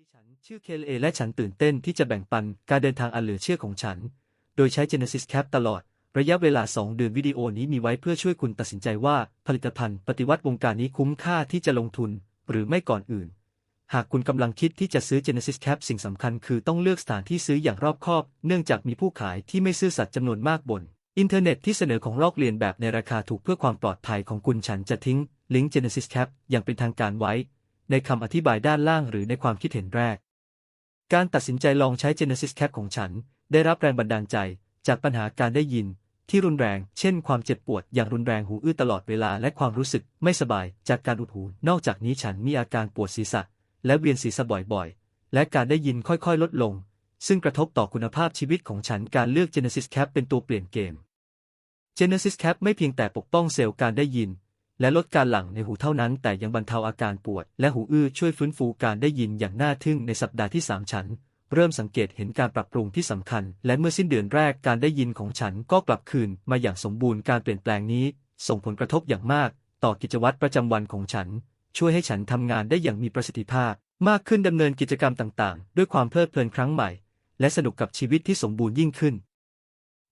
ดีฉันชื่อเคลเอและฉันตื่นเต้นที่จะแบ่งปันการเดินทางอันเหลือเชื่อของฉัน โดยใช้ Genesis Cap ตลอด ระยะเวลา 2 เดือนวิดีโอนี้มีไว้เพื่อช่วยคุณตัดสินใจว่าผลิตภัณฑ์ปฏิวัติวงการนี้คุ้มค่าที่จะลงทุนหรือไม่ก่อนอื่น หากคุณกำลังคิดที่จะซื้อ Genesis Cap สิ่งสำคัญคือต้องเลือกสถานที่ซื้ออย่างรอบคอบ เนื่องจากมีผู้ขายที่ไม่ซื่อสัตย์จำนวนมากบน อินเทอร์เน็ตที่เสนอของลอกเลียนแบบในราคาถูกเพื่อความปลอดภัยของคุณฉันจะทิ้งลิงก์ Genesis Cap อย่างเป็นทางการไว้ ในคำอธิบายด้านล่างหรือในความคิดเห็นแรก การตัดสินใจลองใช้ Genesis Cap ของฉัน ได้รับแรงบันดาลใจ จากปัญหาการได้ยิน ที่รุนแรง เช่น ความเจ็บปวดอย่างรุนแรงหูอื้อตลอดเวลาและความรู้สึกไม่สบายจากการอุดหู นอกจากนี้ฉันมีอาการปวดศีรษะ และเวียนศีรษะบ่อยๆ และการได้ยินค่อยๆ ลดลง ซึ่งกระทบต่อคุณภาพชีวิตของฉันการเลือก Genesis Cap เป็นตัวเปลี่ยนเกม Genesis Cap ไม่เพียงแต่ปกป้องเซลล์การได้ยิน และลดการหลั่งในหูเท่านั้น แต่ยังบรรเทาอาการปวด และหูอื้อช่วยฟื้นฟูการได้ยินอย่างน่าทึ่งในสัปดาห์ที่ 3 ฉัน เริ่มสังเกตเห็นการปรับปรุงที่สำคัญ และเมื่อสิ้นเดือนแรกการได้ยินของฉันก็กลับคืนมาอย่างสมบูรณ์การเปลี่ยนแปลงนี้ ส่งผลกระทบอย่างมาก ต่อกิจวัตรประจำวันของฉัน ช่วยให้ฉันทำงานได้อย่างมีประสิทธิภาพ มากขึ้นดำเนินกิจกรรมต่างๆ ด้วยความเพลิดเพลินครั้งใหม่ และสนุกกับชีวิตที่สมบูรณ์ยิ่งขึ้น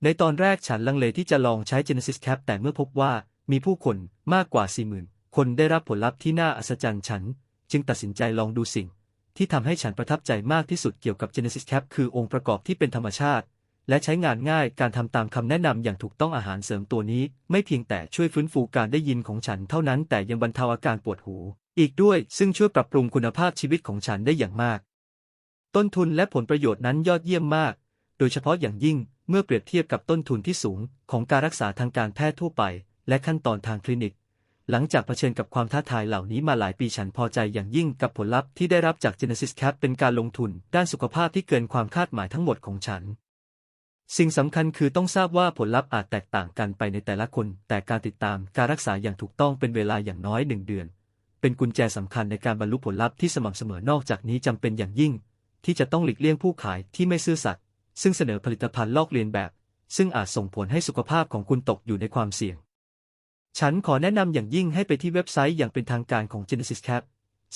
ในตอนแรกฉันลังเลที่จะลองใช้ Genesis Cap แต่เมื่อพบว่า มีผู้คนมากกว่า40,000คนได้รับผลลัพธ์ที่น่าอัศจรรย์ฉัน จึงตัดสินใจลองดูสิ่ง ที่ทำให้ฉันประทับใจมากที่สุดเกี่ยวกับ Genesis Cap คือองค์ประกอบที่เป็นธรรมชาติ และใช้งานง่ายการทำตามคำแนะนำอย่างถูกต้องอาหารเสริมตัวนี้ ไม่เพียงแต่ช่วยฟื้นฟูการได้ยินของฉันเท่านั้นแต่ยังบรรเทาอาการปวดหู อีกด้วยซึ่งช่วยปรับปรุงคุณภาพชีวิตของฉันได้อย่างมาก ต้นทุนและผลประโยชน์นั้นยอดเยี่ยมมาก โดยเฉพาะอย่างยิ่งเมื่อเปรียบเทียบกับต้นทุนที่สูงของการรักษาทางการแพทย์ทั่วไป และขั้นตอนทางคลินิก หลังจากเผชิญกับความท้าทายเหล่านี้มาหลายปีฉันพอใจอย่างยิ่งกับผลลัพธ์ที่ได้รับจาก Genesis Cap เป็นการลงทุนด้านสุขภาพที่เกินความคาดหมายทั้งหมดของฉัน สิ่งสำคัญคือต้องทราบว่าผลลัพธ์อาจแตกต่างกันไปในแต่ละคน แต่การติดตามการรักษาอย่างถูกต้องเป็นเวลาอย่างน้อยหนึ่งเดือน เป็นกุญแจสำคัญในการบรรลุผลลัพธ์ที่สม่ำเสมอนอกจากนี้จำเป็นอย่างยิ่ง ที่จะต้องหลีกเลี่ยงผู้ขายที่ไม่ซื่อสัตย์ซึ่งเสนอผลิตภัณฑ์ลอกเลียนแบบ ซึ่งอาจส่งผลให้สุขภาพของคุณตกอยู่ในความเสี่ยง ฉันขอแนะนำอย่างยิ่งให้ไปที่เว็บไซต์อย่างเป็นทางการของ Genesis Cap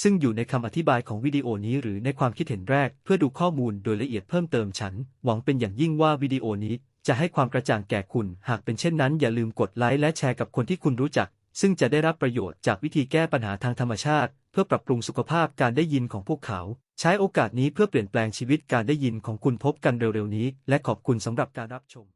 ซึ่งอยู่ในคำอธิบายของวิดีโอนี้หรือในความคิดเห็นแรกเพื่อดูข้อมูลโดยละเอียดเพิ่มเติมฉัน หวังเป็นอย่างยิ่งว่าวิดีโอนี้จะให้ความกระจ่างแก่คุณ หากเป็นเช่นนั้นอย่าลืมกดไลค์และแชร์กับคนที่คุณรู้จัก ซึ่งจะได้รับประโยชน์จากวิธีแก้ปัญหาทางธรรมชาติ เพื่อปรับปรุงสุขภาพการได้ยินของพวกเขา ใช้โอกาสนี้เพื่อเปลี่ยนแปลงชีวิตการได้ยินของคุณพบกันเร็วๆนี้ และขอบคุณสำหรับการรับชม